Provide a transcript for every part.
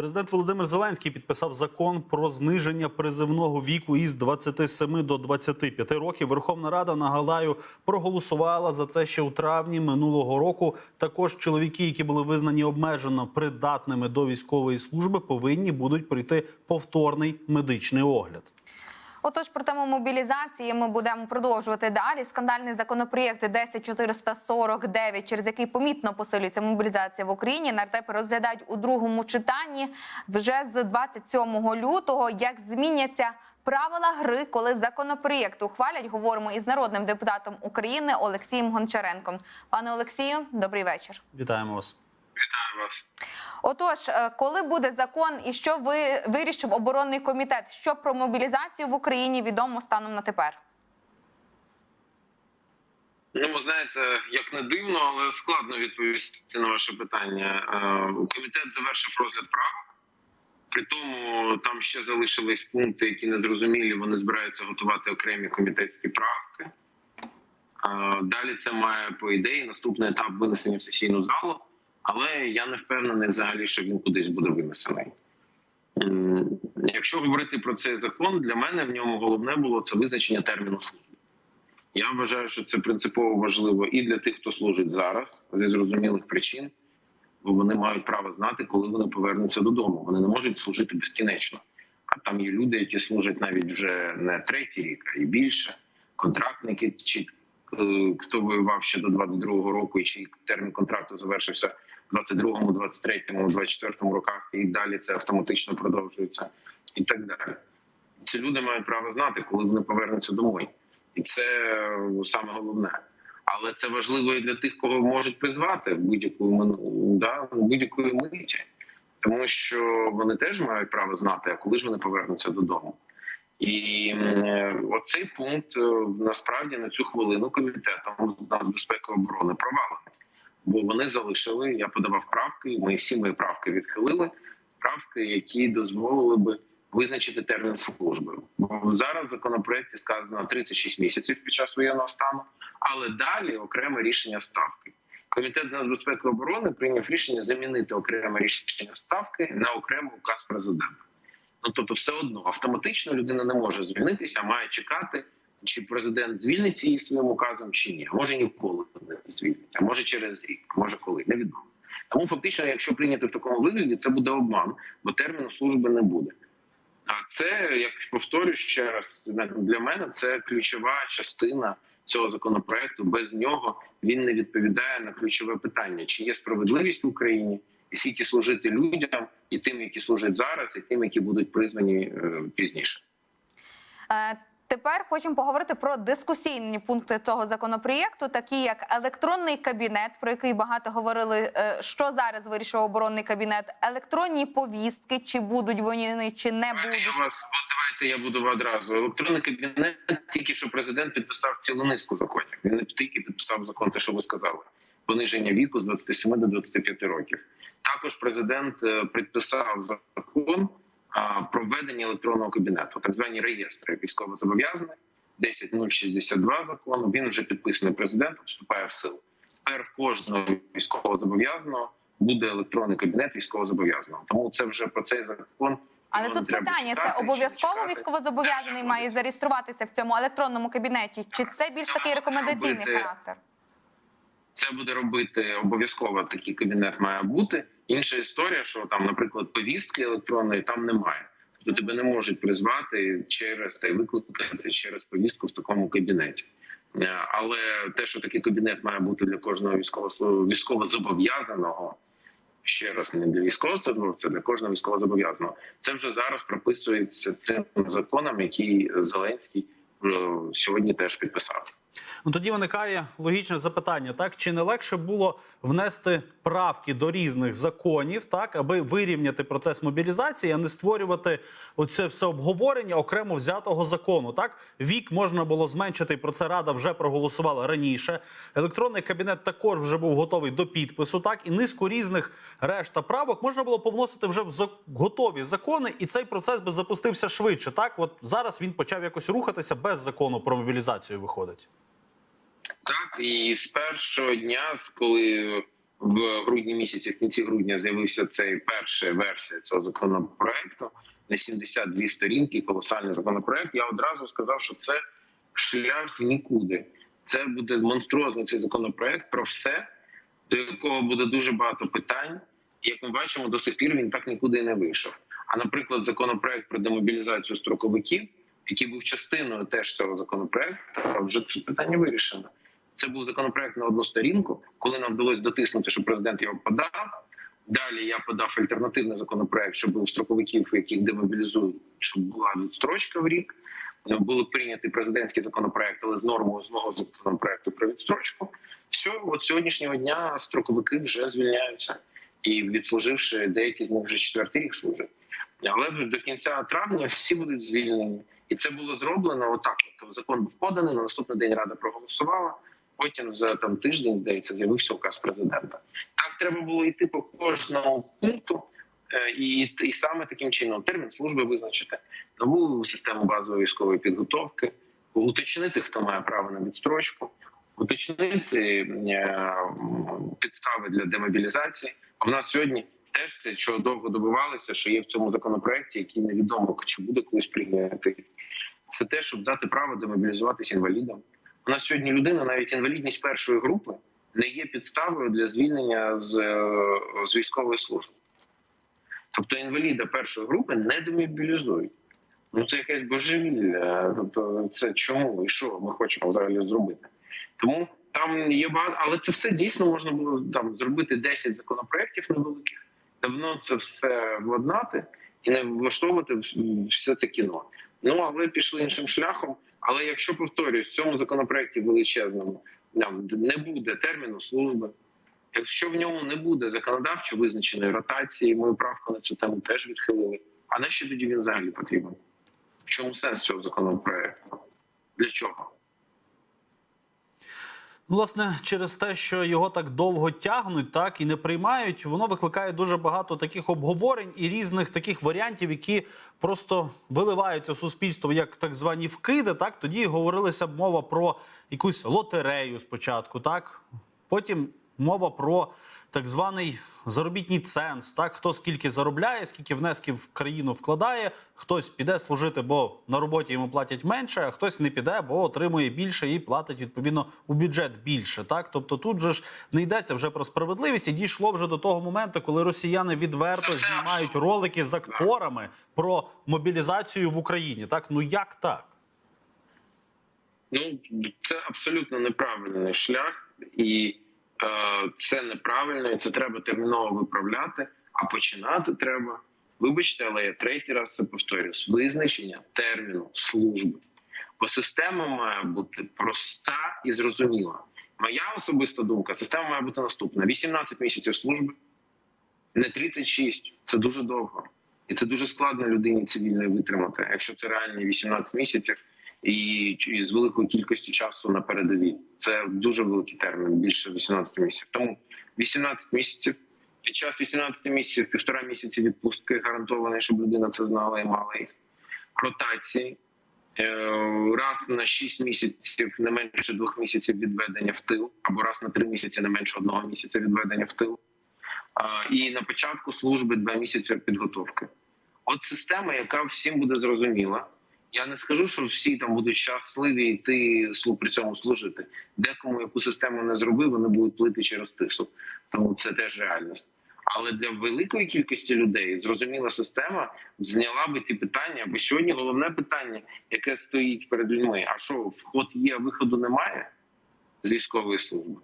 Президент Володимир Зеленський підписав закон про зниження призивного віку із 27 до 25 років. Верховна Рада нагадаю проголосувала за це ще у травні минулого року. Також чоловіки, які були визнані обмежено придатними до військової служби, повинні будуть пройти повторний медичний огляд. Отож, про тему мобілізації ми будемо продовжувати далі. Скандальний законопроєкт 10449, через який помітно посилюється мобілізація в Україні. Нардепи розглядають у другому читанні вже з 27 лютого. Як зміняться правила гри, коли законопроєкт ухвалять? Говоримо із народним депутатом України Олексієм Гончаренком. Пане Олексію, добрий вечір. Вітаємо вас. Вітаю вас. Отож, е, коли буде закон і що ви вирішив оборонний комітет? Що про мобілізацію в Україні відомо станом на тепер? Ну, ви знаєте, як не дивно, але складно відповісти на ваше питання. Е, Комітет завершив розгляд правок. При тому там ще залишились пункти, які не зрозумілі. Вони збираються готувати окремі комітетські правки. Е, Далі це має по ідеї наступний етап винесення в сесійну залу. Але я не впевнений взагалі, що він кудись буде винесений. Якщо говорити про цей закон, для мене в ньому головне було це визначення терміну служби. Я вважаю, що це принципово важливо і для тих, хто служить зараз, зі зрозумілих причин, бо вони мають право знати, коли вони повернуться додому. Вони не можуть служити безкінечно. А там є люди, які служать навіть вже не третій рік, а й більше. Контрактники, е, хто воював ще до 22-го року, і чий термін контракту завершився в 22-му, 23-му, 24-му роках, і далі це автоматично продовжується, і так далі. Ці люди мають право знати, коли вони повернуться домой. І це е, саме головне. Але це важливо і для тих, кого можуть призвати в будь-яку да, будь-якої миті, тому що вони теж мають право знати, а коли ж вони повернуться додому. І оцей пункт е, насправді на цю хвилину комітетом з нацбезпеки оборони провалений. Бо вони залишили, я подавав правки, ми всі мої правки відхилили. Правки, які дозволили би визначити термін служби. Бо зараз в законопроекті сказано 36 місяців під час воєнного стану, але далі окреме рішення ставки. Комітет з нацбезпеки оборони прийняв рішення замінити окреме рішення ставки на окремий указ президента. Ну тобто, все одно автоматично людина не може звільнитися, має чекати, чи президент звільнить її своїм указом, чи ні. А може ніколи не звільнить, а може через рік, може коли невідомо. Тому фактично, якщо прийняти в такому вигляді, це буде обман, бо терміну служби не буде. А це, як повторю ще раз, для мене це ключова частина цього законопроекту. Без нього він не відповідає на ключове питання: чи є справедливість в Україні, скільки служити людям, і тим, які служать зараз, і тим, які будуть призвані е, пізніше. Е, Тепер хочемо поговорити про дискусійні пункти цього законопроєкту, такі як електронний кабінет, про який багато говорили. е, Що зараз вирішив оборонний кабінет? Електронні повістки, чи будуть вони, чи не Я будуть. вас давайте я буду одразу. Електронний кабінет тільки що президент підписав цілу низку законів. Він не тільки підписав закон, те, що ви сказали, пониження віку з 27 до 25 років. Також президент е, підписав закон про введення електронного кабінету, так звані реєстри військовозобов'язаних. 10062 закону. Він вже підписаний президентом, вступає в силу. Тепер кожного військовозобов'язаного буде електронний кабінет військовозобов'язаного. Тому це вже про цей закон. Але тут питання: чекати, це обов'язково військовозобов'язаний має зареєструватися в цьому електронному кабінеті, чи це більш такий рекомендаційний характер? Це буде робити обов'язково. Такий кабінет має бути. Інша історія, що там, наприклад, повістки електронної там немає. Тобто тебе не можуть призвати через та й викликати через повістку в такому кабінеті. Е, Але те, що такий кабінет має бути для кожного військового військовозобов'язаного, ще раз не для військовослужбовця, для кожного військовозобов'язаного, це вже зараз прописується цим законом, який Зеленський е, сьогодні теж підписав. Ну тоді виникає логічне запитання: так чи не легше було внести правки до різних законів, так аби вирівняти процес мобілізації, а не створювати оце все обговорення окремо взятого закону? Так вік можна було зменшити. і Про це рада вже проголосувала раніше. Електронний кабінет також вже був готовий до підпису. Так і низку різних решта правок можна було повносити вже в готові закони, і цей процес би запустився швидше. Так, от зараз він почав якось рухатися без закону про мобілізацію. Виходить. Так, і з першого дня, коли в грудні місяці, в кінці грудня, з'явився цей перша версія цього законопроекту на 72 сторінки. Колосальний законопроект. Я одразу сказав, що це шлях в нікуди. Це буде монструозний цей законопроект про все, до якого буде дуже багато питань. І як ми бачимо, до сих пір він так нікуди і не вийшов. А наприклад, законопроект про демобілізацію строковиків, який був частиною теж цього законопроекту, вже це питання вирішено. Це був законопроект на одну сторінку, коли нам вдалося дотиснути, що президент його подав. Далі я подав альтернативний законопроект, щоб у строковиків, яких демобілізують, щоб була відстрочка в рік. Були прийняті президентський законопроект, але з нормою з мого законопроекту про відстрочку. Все, от сьогоднішнього дня строковики вже звільняються і відслуживши деякі з них вже четвертий рік служать. Але до кінця травня всі будуть звільнені, і це було зроблено отак. От закон був поданий на наступний день рада проголосувала. Потім за там тиждень здається з'явився указ президента. Так треба було йти по кожному пункту, е, і, і саме таким чином термін служби визначити нову систему базової військової підготовки, уточнити, хто має право на відстрочку, уточнити е, підстави для демобілізації. А в нас сьогодні теж те, що довго добивалися, що є в цьому законопроекті, який невідомо чи буде колись прийнятий. Це те, щоб дати право демобілізуватися інвалідам. У нас сьогодні людина, навіть інвалідність першої групи, не є підставою для звільнення з, е, з військової служби. Тобто інваліда першої групи не демобілізують. Ну це якесь божевілля. Тобто, це чому і що ми хочемо взагалі зробити? Тому там є багато, але це все дійсно можна було там зробити 10 законопроєктів невеликих, давно це все владнати і не влаштовувати все це кіно. Ну але пішли іншим шляхом. Але якщо повторюсь, в цьому законопроекті величезному не буде терміну служби, якщо в ньому не буде законодавчо визначеної ротації, мою правку на цю тему теж відхилили. А на що тоді він взагалі потрібен? В чому сенс цього законопроекту? Для чого? Власне, через те, що його так довго тягнуть, так і не приймають, воно викликає дуже багато таких обговорень і різних таких варіантів, які просто виливаються в суспільство як так звані вкиди. Так тоді говорилася мова про якусь лотерею спочатку, так потім мова про так званий заробітній ценз. Так хто скільки заробляє, скільки внесків в країну вкладає, хтось піде служити, бо на роботі йому платять менше, а хтось не піде, бо отримує більше і платить відповідно у бюджет більше. Так, тобто тут же ж не йдеться вже про справедливість, і дійшло вже до того моменту, коли росіяни відверто знімають ролики з акторами про мобілізацію в Україні. Так ну як так? Ну це абсолютно неправильний шлях, і це неправильно, і це треба терміново виправляти. А починати треба. Вибачте, але я третій раз це повторюю: визначення терміну служби. Бо система має бути проста і зрозуміла. Моя особиста думка: система має бути наступна: 18 місяців служби, не 36. Це дуже довго, і це дуже складно людині цивільної витримати, якщо це реальні 18 місяців і, з великою кількістю часу на передовій. Це дуже великий термін, більше 18 місяців. Тому 18 місяців. Під час 18 місяців, півтора місяці відпустки гарантовані, щоб людина це знала і мала їх. Ротації Е, раз на 6 місяців, не менше двох місяців відведення в тил, або раз на 3 місяці, не менше одного місяця відведення в тил. І на початку служби два місяці підготовки. От система, яка всім буде зрозуміла. Я не скажу, що всі там будуть щасливі йти при цьому служити. Декому яку систему не зробив, вони будуть плити через тису. Тому це теж реальність. Але для великої кількості людей зрозуміла система зняла би ті питання. Бо сьогодні головне питання, яке стоїть перед людьми: а що вход є, а виходу немає з військової служби,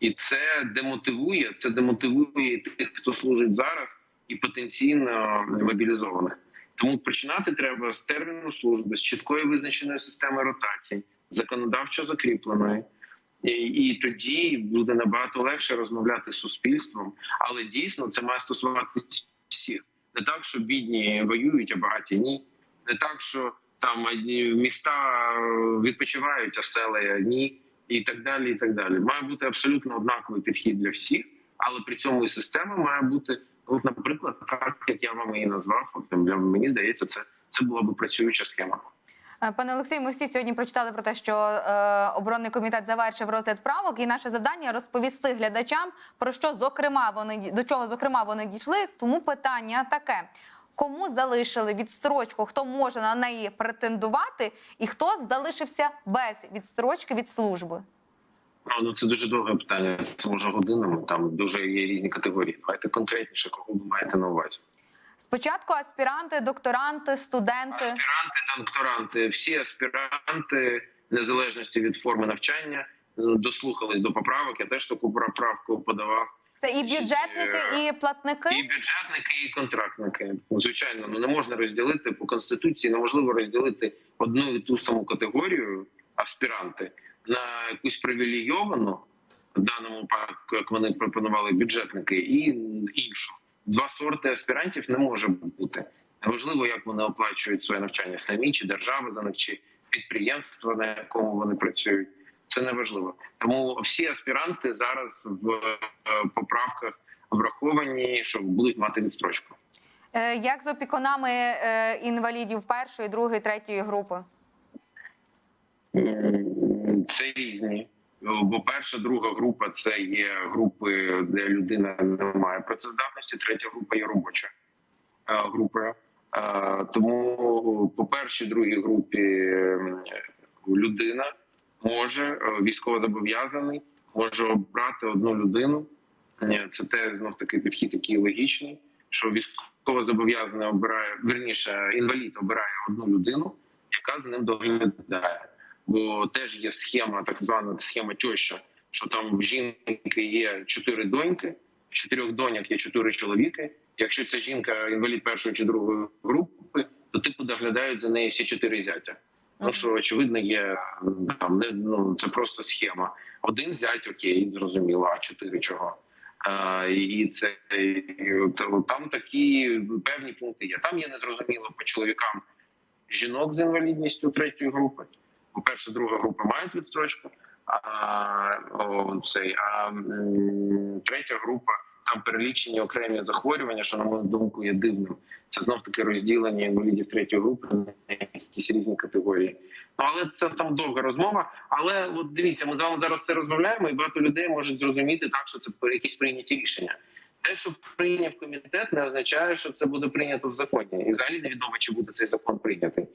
і це демотивує. Це демотивує тих, хто служить зараз, і потенційно мобілізованих. Тому починати треба з терміну служби, з чіткої визначеної системи ротацій, законодавчо закріпленої. І, і тоді буде набагато легше розмовляти з суспільством, але дійсно це має стосуватися всіх. Не так, що бідні воюють, а багаті ні. Не так, що там міста відпочивають, а села ні, і так далі. І так далі. Має бути абсолютно однаковий підхід для всіх, але при цьому і система має бути, от, наприклад, так як я вам її назвав. Мені здається, це, це була б працююча схема. Е, Пане Олексію, ми всі сьогодні прочитали про те, що е, оборонний комітет завершив розгляд правок, і наше завдання розповісти глядачам про що зокрема вони до чого зокрема вони дійшли. Тому питання таке: кому залишили відстрочку, хто може на неї претендувати, і хто залишився без відстрочки від служби? А, ну це дуже довге питання. Це може годинами. Там дуже є різні категорії. Давайте конкретніше, кого ви маєте на увазі. Спочатку аспіранти, докторанти, студенти. Аспіранти, докторанти, всі аспіранти, незалежності від форми навчання, е, дослухались до поправок. Я теж таку поправку подавав. Це і бюджетники, і платники. І бюджетники, і контрактники. Звичайно, ну не можна розділити по конституції. Неможливо розділити одну і ту саму категорію аспіранти на якусь привілейовану в даному випадку, як вони пропонували бюджетники, і іншу. Два сорти аспірантів не може бути. Неважливо, як вони оплачують своє навчання самі, чи держава за них, чи підприємство, на якому вони працюють. Це не важливо. Тому всі аспіранти зараз в е, поправках враховані, що будуть мати відстрочку. Е, Як з опікунами е, інвалідів першої, другої, третьої групи? Це різні. Бо перша, друга група це є групи, де людина не має працездатності. Третя група є робоча е, група. Е, Тому по першій, другій групі людина може е, військовозобов'язаний, може обрати одну людину. Це те знов таки підхід, який логічний, що військовозобов'язаний обирає верніше, інвалід обирає одну людину, яка за ним доглядає. Бо теж є схема, так звана схема теща, що там в жінки є чотири доньки, в чотирьох доньок є чотири чоловіки. Якщо ця жінка інвалід першої чи другої групи, то типу доглядають за нею всі чотири зятя. Ну що очевидно є там не ну це просто схема. Один зять, окей, зрозуміло, а чотири чого. А, і це там такі певні пункти є. Там є незрозуміло по чоловікам жінок з інвалідністю третьої групи. По перше, друга група мають відстрочку, а цей а третя група там перелічені окремі захворювання, що на мою думку є дивним. Це знов таки розділення інвалідів третьої групи на якісь різні категорії. Ну але це там довга розмова. Але от дивіться, ми з вами зараз це розмовляємо, і багато людей можуть зрозуміти так, що це якісь прийняті рішення. Те, що прийняв комітет, не означає, що це буде прийнято в законі. І взагалі невідомо, чи буде цей закон прийнятий.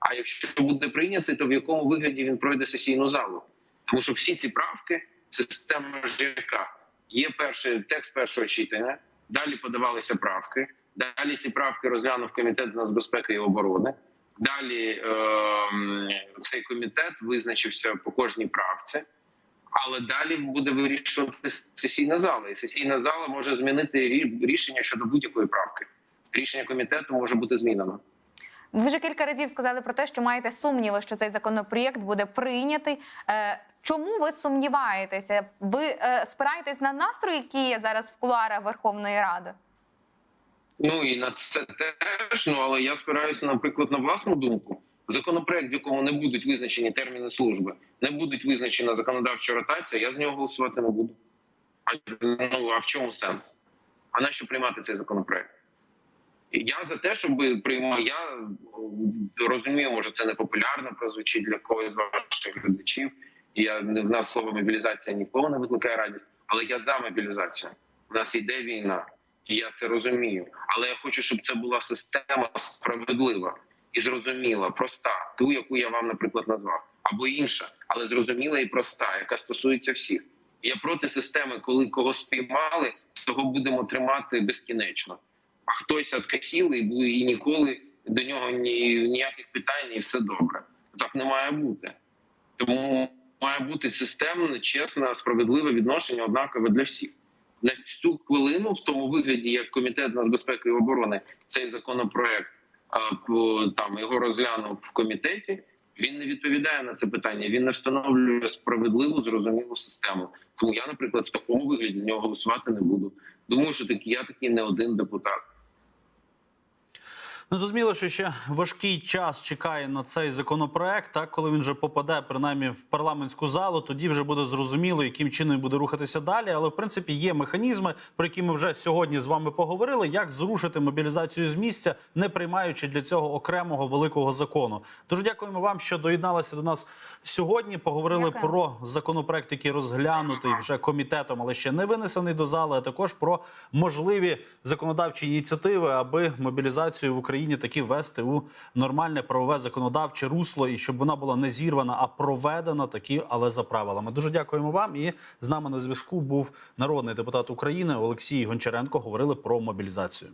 А якщо буде прийнятий, то в якому вигляді він пройде сесійну залу? Тому що всі ці правки, система ЖК, є перший текст першого читання, далі подавалися правки. Далі ці правки розглянув комітет з нацбезпеки і оборони. Далі ем, цей комітет визначився по кожній правці, але далі буде вирішувати сесійна зала. І сесійна зала може змінити рішення щодо будь-якої правки. Рішення комітету може бути змінено. Ви вже кілька разів сказали про те, що маєте сумніви, що цей законопроєкт буде прийнятий. Е, Чому ви сумніваєтеся? Ви е, спираєтесь на настрої, які є зараз в кулуарах Верховної Ради? Ну і на це теж. Ну але я спираюся, наприклад, на власну думку. Законопроект, в якому не будуть визначені терміни служби, не будуть визначена законодавча ротація. Я з нього голосувати не буду. А ну а в чому сенс? А на що приймати цей законопроект? Я за те, щоб приймав. Я е, розумію, може це не популярно прозвучить для когось з ваших глядачів. Я в нас слово мобілізація нікого не викликає радість, але я за мобілізацію. У нас іде війна, і я це розумію. Але я хочу, щоб це була система справедлива і зрозуміла, проста, ту, яку я вам, наприклад, назвав, або інша, але зрозуміла і проста, яка стосується всіх. Я проти системи, коли кого спіймали, того будемо тримати безкінечно. Хтось откосів і ніколи до нього ні, ніяких питань, і все добре. Так не має бути. Тому має бути системне, чесне, справедливе відношення однакове для всіх. На цю хвилину, в тому вигляді, як комітет нацбезпеки і оборони цей законопроект там його розглянув в комітеті. Він не відповідає на це питання. Він не встановлює справедливу зрозумілу систему. Тому я, наприклад, в такому вигляді з нього голосувати не буду. Думаю, що такі я такий не один депутат. Ну, зрозуміло, що ще важкий час чекає на цей законопроект. Так, коли він вже попаде принаймні в парламентську залу, тоді вже буде зрозуміло, яким чином буде рухатися далі. Але в принципі є механізми, про які ми вже сьогодні з вами поговорили. Як зрушити мобілізацію з місця, не приймаючи для цього окремого великого закону. Дуже дякуємо вам, що доєдналися до нас сьогодні. Поговорили Дякуємо. про законопроект, який розглянутий вже комітетом, але ще не винесений до зали. А також про можливі законодавчі ініціативи, аби мобілізацію в Україні таки ввести у нормальне правове законодавче русло, і щоб вона була не зірвана, а проведена такі, але за правилами. Дуже дякуємо вам. І з нами на зв'язку був народний депутат України Олексій Гончаренко. Говорили про мобілізацію.